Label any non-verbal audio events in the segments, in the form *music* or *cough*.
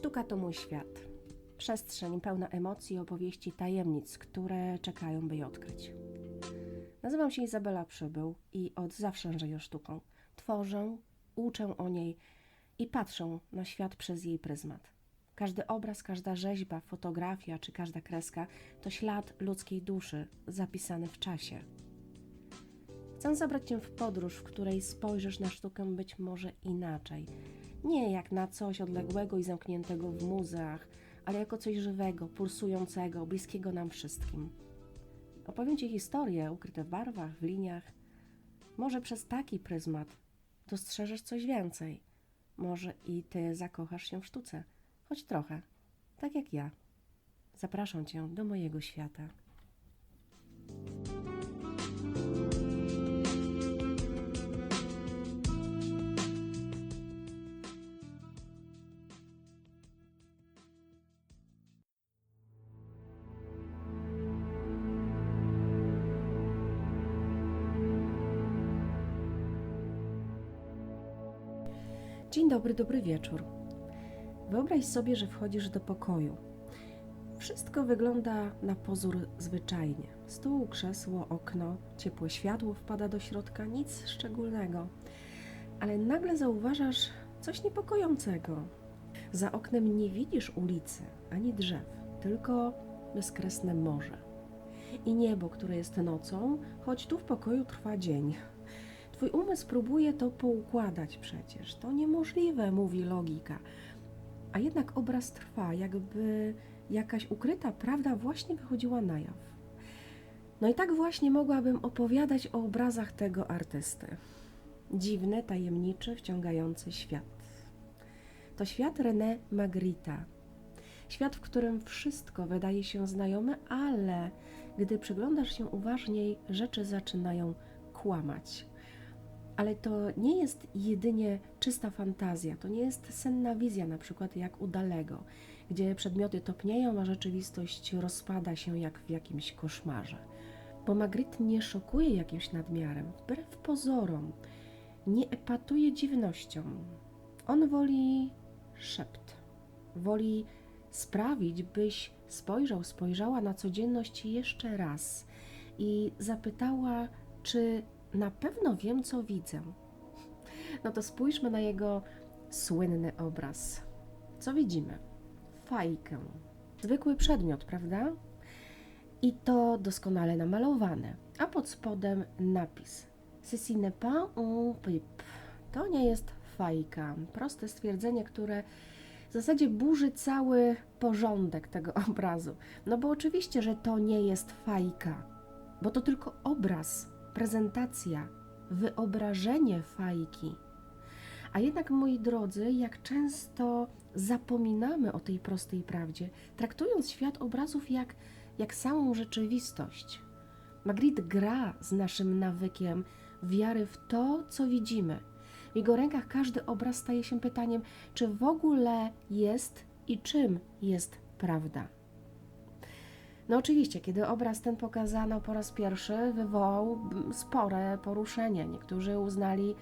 Sztuka to mój świat. Przestrzeń pełna emocji opowieści tajemnic, które czekają, by je odkryć. Nazywam się Izabela Przybył i od zawsze żyję sztuką. Tworzę, uczę o niej i patrzę na świat przez jej pryzmat. Każdy obraz, każda rzeźba, fotografia czy każda kreska to ślad ludzkiej duszy zapisany w czasie. Chcę zabrać Cię w podróż, w której spojrzysz na sztukę być może inaczej. Nie jak na coś odległego i zamkniętego w muzeach, ale jako coś żywego, pulsującego, bliskiego nam wszystkim. Opowiem Ci historie ukryte w barwach, w liniach. Może przez taki pryzmat dostrzeżesz coś więcej. Może i Ty zakochasz się w sztuce, choć trochę, tak jak ja. Zapraszam Cię do mojego świata. Dobry, dobry wieczór. Wyobraź sobie, że wchodzisz do pokoju. Wszystko wygląda na pozór zwyczajnie. Stół, krzesło, okno, ciepłe światło wpada do środka, nic szczególnego. Ale nagle zauważasz coś niepokojącego. Za oknem nie widzisz ulicy ani drzew, tylko bezkresne morze. I niebo, które jest nocą, choć tu w pokoju trwa dzień. Twój umysł próbuje to poukładać przecież. To niemożliwe, mówi logika. A jednak obraz trwa, jakby jakaś ukryta prawda właśnie wychodziła na jaw. No i tak właśnie mogłabym opowiadać o obrazach tego artysty. Dziwny, tajemniczy, wciągający świat. To świat René Magritta. Świat, w którym wszystko wydaje się znajome, ale gdy przyglądasz się uważniej, rzeczy zaczynają kłamać. Ale to nie jest jedynie czysta fantazja, to nie jest senna wizja, na przykład jak u Dalego, gdzie przedmioty topnieją, a rzeczywistość rozpada się jak w jakimś koszmarze. Bo Magritte nie szokuje jakimś nadmiarem, wbrew pozorom, nie epatuje dziwnością. On woli szept, woli sprawić, byś spojrzał, spojrzała na codzienność jeszcze raz i zapytała, czy na pewno wiem, co widzę. No to spójrzmy na jego słynny obraz. Co widzimy? Fajkę. Zwykły przedmiot, prawda? I to doskonale namalowane. A pod spodem napis. Ceci n'est pas un pipe. To nie jest fajka. Proste stwierdzenie, które w zasadzie burzy cały porządek tego obrazu. No bo oczywiście, że to nie jest fajka, bo to tylko obraz, prezentacja, wyobrażenie fajki. A jednak, moi drodzy, jak często zapominamy o tej prostej prawdzie, traktując świat obrazów jak, jak samą rzeczywistość. Magritte gra z naszym nawykiem wiary w to, co widzimy. W jego rękach każdy obraz staje się pytaniem, czy w ogóle jest i czym jest prawda. No oczywiście, kiedy obraz ten pokazano po raz pierwszy, wywołał spore poruszenie. Niektórzy uznali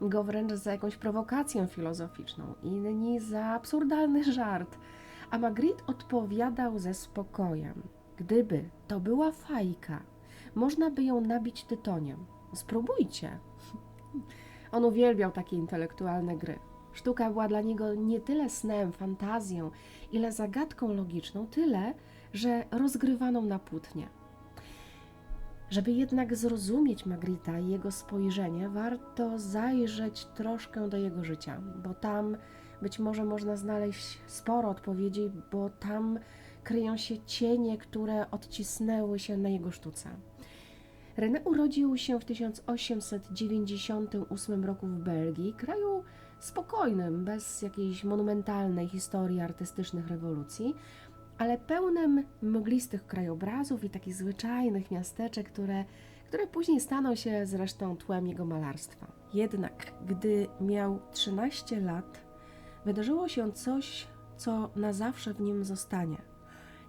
go wręcz za jakąś prowokację filozoficzną, inni za absurdalny *laughs* żart. A Magritte odpowiadał ze spokojem. Gdyby to była fajka, można by ją nabić tytoniem. Spróbujcie. *laughs* On uwielbiał takie intelektualne gry. Sztuka była dla niego nie tyle snem, fantazją, ile zagadką logiczną, tyle, że rozgrywaną na płótnie. Żeby jednak zrozumieć Magrita i jego spojrzenie, warto zajrzeć troszkę do jego życia, bo tam być może można znaleźć sporo odpowiedzi, bo tam kryją się cienie, które odcisnęły się na jego sztuce. René urodził się w 1898 roku w Belgii, kraju spokojnym, bez jakiejś monumentalnej historii artystycznych rewolucji, ale pełnym mglistych krajobrazów i takich zwyczajnych miasteczek, które, które później staną się zresztą tłem jego malarstwa. Jednak, gdy miał 13 lat, wydarzyło się coś, co na zawsze w nim zostanie.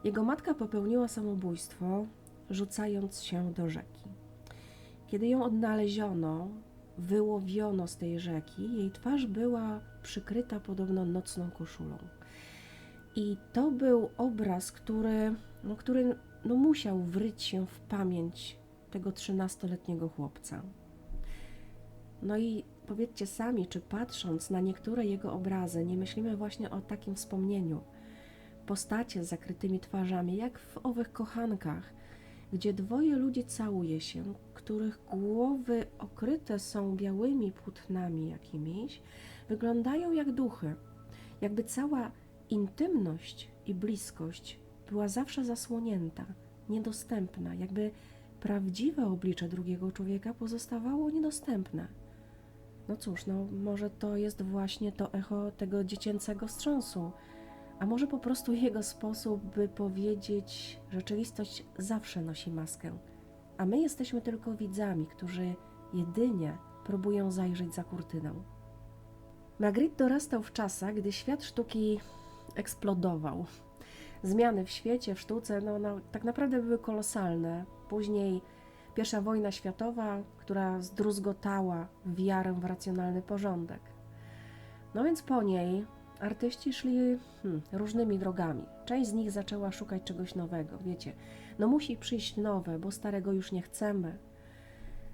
Jego matka popełniła samobójstwo, rzucając się do rzeki. Kiedy ją odnaleziono, wyłowiono z tej rzeki, jej twarz była przykryta podobno nocną koszulą. I to był obraz, który, no, który no, musiał wryć się w pamięć tego 13-letniego chłopca. No i powiedzcie sami, czy patrząc na niektóre jego obrazy, nie myślimy właśnie o takim wspomnieniu. Postacie z zakrytymi twarzami, jak w owych kochankach, gdzie dwoje ludzi całuje się, których głowy okryte są białymi płótnami jakimiś, wyglądają jak duchy, jakby cała intymność i bliskość była zawsze zasłonięta, niedostępna, jakby prawdziwe oblicze drugiego człowieka pozostawało niedostępne. No cóż, no może to jest właśnie to echo tego dziecięcego wstrząsu, a może po prostu jego sposób, by powiedzieć, rzeczywistość zawsze nosi maskę, a my jesteśmy tylko widzami, którzy jedynie próbują zajrzeć za kurtynę. Magritte dorastał w czasach, gdy świat sztuki eksplodował. Zmiany w świecie, w sztuce, no, no, tak naprawdę były kolosalne. Później pierwsza wojna światowa, która zdruzgotała wiarę w racjonalny porządek. No więc po niej artyści szli hmm, różnymi drogami. Część z nich zaczęła szukać czegoś nowego. Wiecie, no musi przyjść nowe, bo starego już nie chcemy.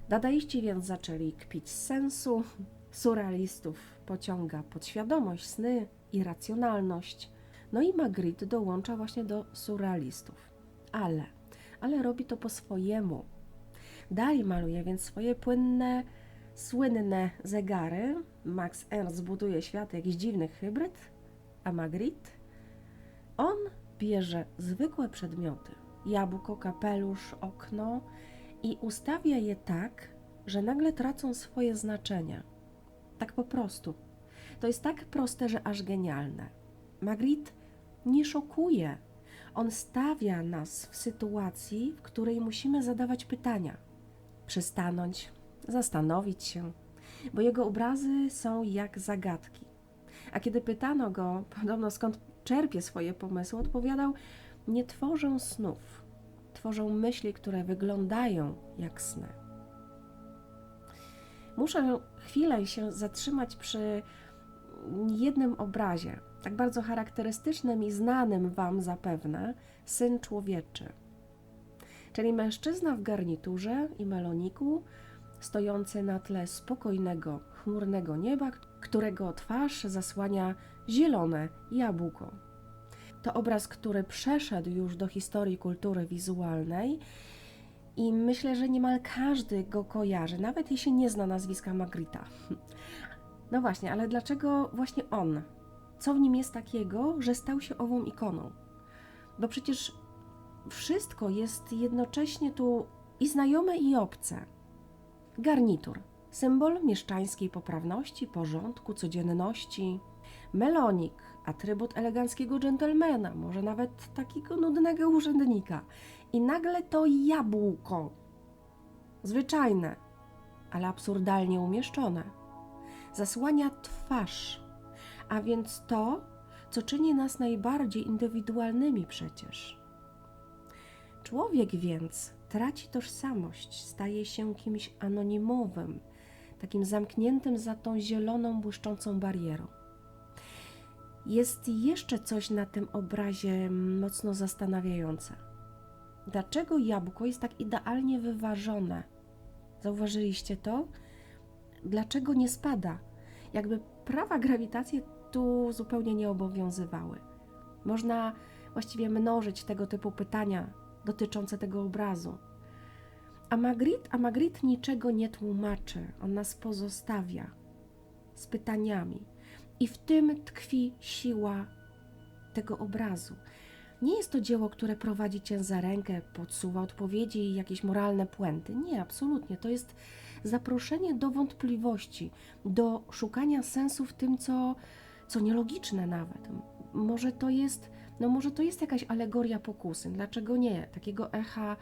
Dadaiści więc zaczęli kpić z sensu, surrealistów pociąga podświadomość, sny i racjonalność. No i Magritte dołącza właśnie do surrealistów. Ale, ale robi to po swojemu. Dalej maluje więc swoje płynne, słynne zegary. Max Ernst buduje świat jakiś dziwny hybryd, a Magritte? On bierze zwykłe przedmioty, jabłko, kapelusz, okno i ustawia je tak, że nagle tracą swoje znaczenie. Tak po prostu. To jest tak proste, że aż genialne. Magritte nie szokuje. On stawia nas w sytuacji, w której musimy zadawać pytania, przystanąć, zastanowić się, bo jego obrazy są jak zagadki. A kiedy pytano go, podobno skąd czerpie swoje pomysły, odpowiadał: Nie tworzę snów, tworzę myśli, które wyglądają jak sny. Muszę chwilę się zatrzymać przy jednym obrazie, tak bardzo charakterystycznym i znanym Wam zapewne, syn człowieczy. Czyli mężczyzna w garniturze i meloniku, stojący na tle spokojnego, chmurnego nieba, którego twarz zasłania zielone jabłko. To obraz, który przeszedł już do historii kultury wizualnej i myślę, że niemal każdy go kojarzy, nawet jeśli nie zna nazwiska Magrita. No właśnie, ale dlaczego właśnie on? Co w nim jest takiego, że stał się ową ikoną? Bo przecież wszystko jest jednocześnie tu i znajome, i obce. Garnitur symbol mieszczańskiej poprawności, porządku, codzienności. Melonik atrybut eleganckiego dżentelmena, może nawet takiego nudnego urzędnika. I nagle to jabłko. Zwyczajne, ale absurdalnie umieszczone. Zasłania twarz, a więc to, co czyni nas najbardziej indywidualnymi przecież. Człowiek więc traci tożsamość, staje się kimś anonimowym, takim zamkniętym za tą zieloną, błyszczącą barierą. Jest jeszcze coś na tym obrazie mocno zastanawiające. Dlaczego jabłko jest tak idealnie wyważone? Zauważyliście to? Dlaczego nie spada? Jakby prawa grawitacji tu zupełnie nie obowiązywały. Można właściwie mnożyć tego typu pytania dotyczące tego obrazu. A Magritte, a Magritte niczego nie tłumaczy, on nas pozostawia z pytaniami. I w tym tkwi siła tego obrazu. Nie jest to dzieło, które prowadzi cię za rękę, podsuwa odpowiedzi i jakieś moralne puenty. Nie, absolutnie. To jest zaproszenie do wątpliwości, do szukania sensu w tym, co, co nielogiczne nawet. Może to jest, no może to jest jakaś alegoria pokusy. Dlaczego nie? Takiego echa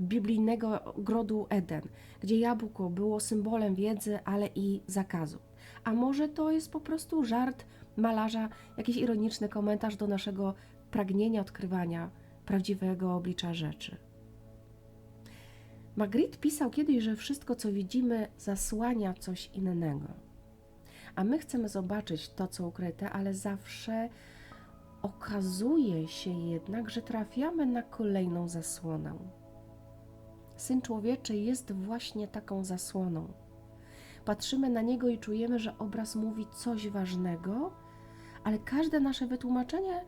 biblijnego grodu Eden, gdzie jabłko było symbolem wiedzy, ale i zakazu. A może to jest po prostu żart malarza, jakiś ironiczny komentarz do naszego pragnienia odkrywania prawdziwego oblicza rzeczy. Magritte pisał kiedyś, że wszystko, co widzimy, zasłania coś innego. A my chcemy zobaczyć to, co ukryte, ale zawsze Okazuje się jednak, że trafiamy na kolejną zasłonę. Syn człowieczy jest właśnie taką zasłoną. Patrzymy na niego i czujemy, że obraz mówi coś ważnego, ale każde nasze wytłumaczenie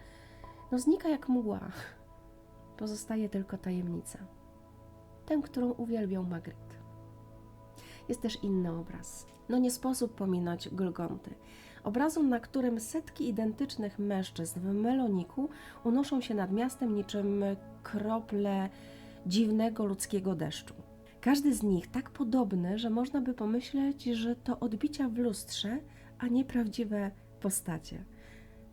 no, znika jak mgła. Pozostaje tylko tajemnica. Tę, którą uwielbiał Magritte. Jest też inny obraz. No nie sposób pominąć Golgonty. Obrazu, na którym setki identycznych mężczyzn w meloniku unoszą się nad miastem niczym krople dziwnego ludzkiego deszczu. Każdy z nich tak podobny, że można by pomyśleć, że to odbicia w lustrze, a nie prawdziwe postacie.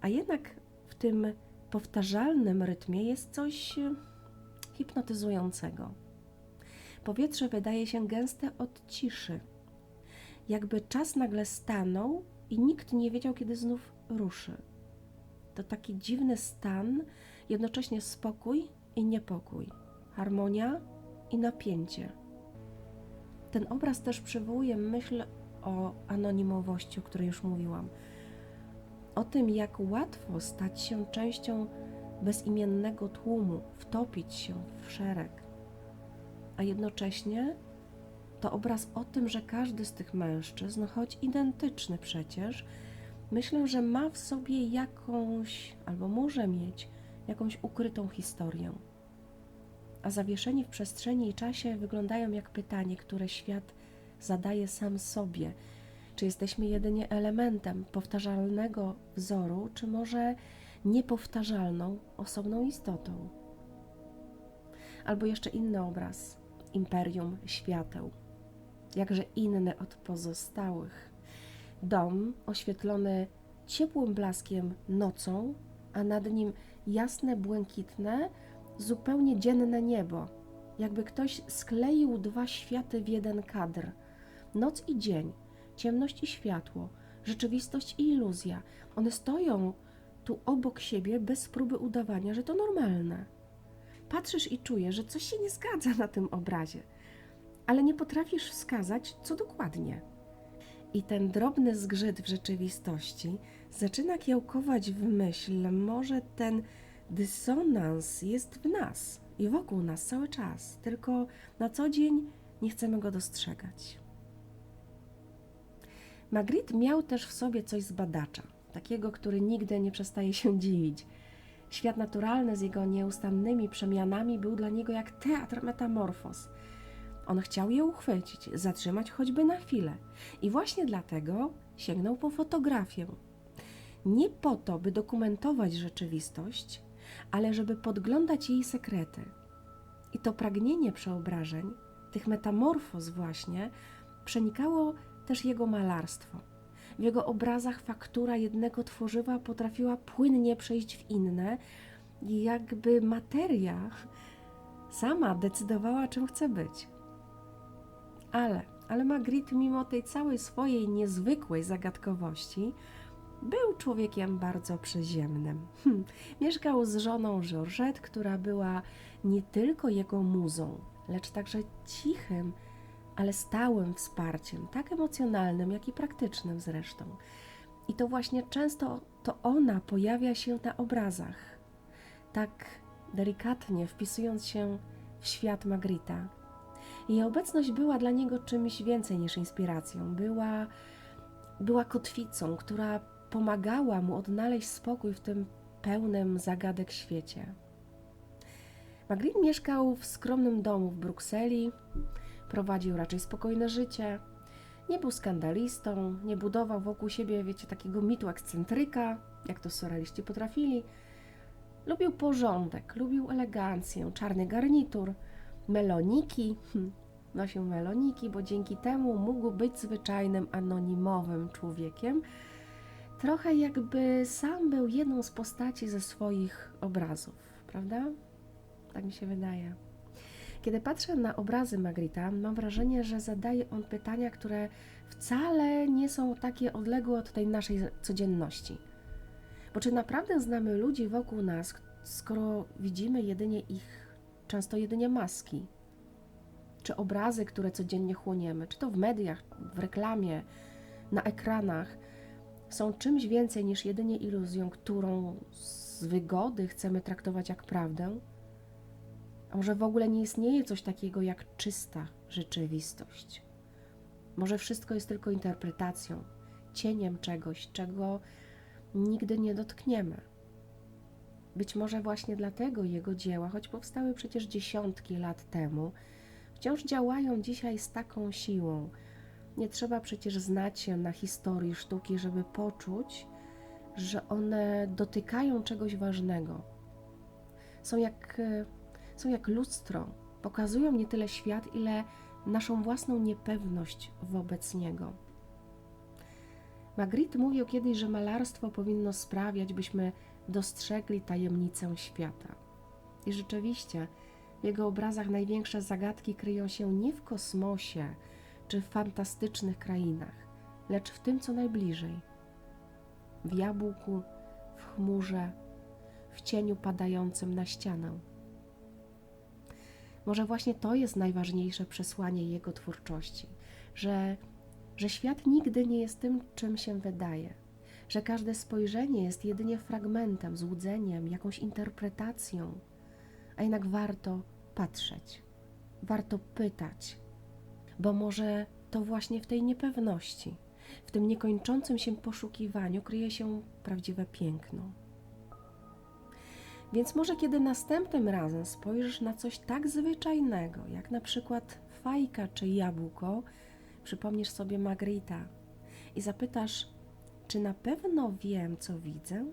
A jednak w tym powtarzalnym rytmie jest coś e, hipnotyzującego. Powietrze wydaje się gęste od ciszy, jakby czas nagle stanął i nikt nie wiedział, kiedy znów ruszy. To taki dziwny stan, jednocześnie spokój i niepokój, harmonia i napięcie. Ten obraz też przywołuje myśl o anonimowości, o której już mówiłam. O tym, jak łatwo stać się częścią bezimiennego tłumu, wtopić się w szereg. A jednocześnie to obraz o tym, że każdy z tych mężczyzn, choć identyczny przecież, myślę, że ma w sobie jakąś, albo może mieć jakąś ukrytą historię. A zawieszeni w przestrzeni i czasie wyglądają jak pytanie, które świat zadaje sam sobie. Czy jesteśmy jedynie elementem powtarzalnego wzoru, czy może niepowtarzalną, osobną istotą? Albo jeszcze inny obraz imperium świateł jakże inny od pozostałych. Dom oświetlony ciepłym blaskiem nocą, a nad nim jasne, błękitne, zupełnie dzienne niebo, jakby ktoś skleił dwa światy w jeden kadr. Noc i dzień, ciemność i światło, rzeczywistość i iluzja. One stoją tu obok siebie bez próby udawania, że to normalne. Patrzysz i czujesz, że coś się nie zgadza na tym obrazie ale nie potrafisz wskazać, co dokładnie. I ten drobny zgrzyt w rzeczywistości zaczyna kiełkować w myśl, może ten dysonans jest w nas i wokół nas cały czas, tylko na co dzień nie chcemy go dostrzegać. Magritte miał też w sobie coś z badacza, takiego, który nigdy nie przestaje się dziwić. Świat naturalny z jego nieustannymi przemianami był dla niego jak teatr metamorfoz – on chciał je uchwycić, zatrzymać choćby na chwilę. I właśnie dlatego sięgnął po fotografię. Nie po to, by dokumentować rzeczywistość, ale żeby podglądać jej sekrety. I to pragnienie przeobrażeń, tych metamorfoz właśnie, przenikało też jego malarstwo. W jego obrazach faktura jednego tworzywa potrafiła płynnie przejść w inne, jakby materia sama decydowała, czym chce być. Ale, ale Magritte, mimo tej całej swojej niezwykłej zagadkowości, był człowiekiem bardzo przyziemnym. Hm. Mieszkał z żoną Georgette, która była nie tylko jego muzą, lecz także cichym, ale stałym wsparciem, tak emocjonalnym, jak i praktycznym zresztą. I to właśnie często to ona pojawia się na obrazach, tak delikatnie wpisując się w świat Magrita. Jej obecność była dla niego czymś więcej niż inspiracją. Była, była kotwicą, która pomagała mu odnaleźć spokój w tym pełnym zagadek świecie. Magritte mieszkał w skromnym domu w Brukseli, prowadził raczej spokojne życie. Nie był skandalistą, nie budował wokół siebie, wiecie, takiego mitu ekscentryka, jak to surrealiści potrafili. Lubił porządek, lubił elegancję, czarny garnitur – meloniki. Hm, nosił meloniki, bo dzięki temu mógł być zwyczajnym, anonimowym człowiekiem. Trochę jakby sam był jedną z postaci ze swoich obrazów, prawda? Tak mi się wydaje. Kiedy patrzę na obrazy Magrita, mam wrażenie, że zadaje on pytania, które wcale nie są takie odległe od tej naszej codzienności. Bo czy naprawdę znamy ludzi wokół nas, skoro widzimy jedynie ich często jedynie maski, czy obrazy, które codziennie chłoniemy, czy to w mediach, w reklamie, na ekranach, są czymś więcej niż jedynie iluzją, którą z wygody chcemy traktować jak prawdę? Może w ogóle nie istnieje coś takiego jak czysta rzeczywistość? Może wszystko jest tylko interpretacją, cieniem czegoś, czego nigdy nie dotkniemy. Być może właśnie dlatego jego dzieła, choć powstały przecież dziesiątki lat temu, wciąż działają dzisiaj z taką siłą. Nie trzeba przecież znać się na historii sztuki, żeby poczuć, że one dotykają czegoś ważnego. Są jak, e, są jak lustro, pokazują nie tyle świat, ile naszą własną niepewność wobec niego. Magritte mówił kiedyś, że malarstwo powinno sprawiać, byśmy dostrzegli tajemnicę świata. I rzeczywiście, w jego obrazach największe zagadki kryją się nie w kosmosie czy w fantastycznych krainach, lecz w tym, co najbliżej w jabłku, w chmurze, w cieniu padającym na ścianę. Może właśnie to jest najważniejsze przesłanie jego twórczości, że, że świat nigdy nie jest tym, czym się wydaje, że każde spojrzenie jest jedynie fragmentem, złudzeniem, jakąś interpretacją, a jednak warto patrzeć, warto pytać, bo może to właśnie w tej niepewności, w tym niekończącym się poszukiwaniu kryje się prawdziwe piękno. Więc może kiedy następnym razem spojrzysz na coś tak zwyczajnego, jak na przykład fajka czy jabłko, przypomnisz sobie Magrita i zapytasz, czy na pewno wiem, co widzę?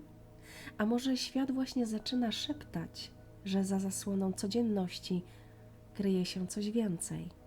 A może świat właśnie zaczyna szeptać, że za zasłoną codzienności kryje się coś więcej?